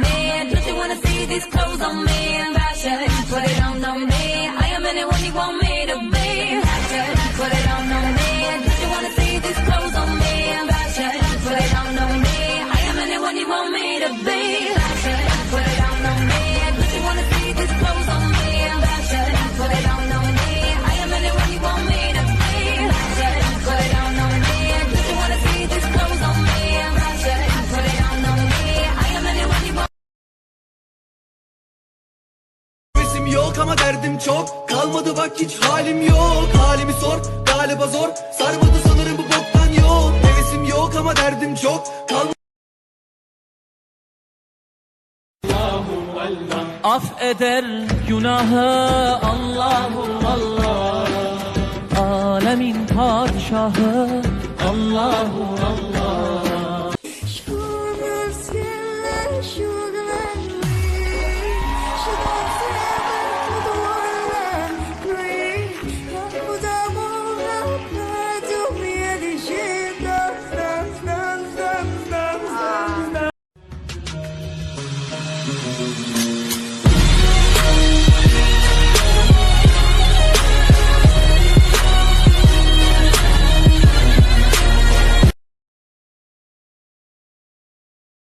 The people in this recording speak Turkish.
me. Don't you wanna see these clothes on me? Fashion, put it on on me. I am anyone you want me yok ama derdim çok. Kalmadı bak hiç halim yok. Halimi sor galiba zor. Sarmadı sanırım bu boktan yok. Hevesim yok ama derdim çok. Kalmadı Affeder günahı Allahu Allah. Alemin padişahı Allahu Allah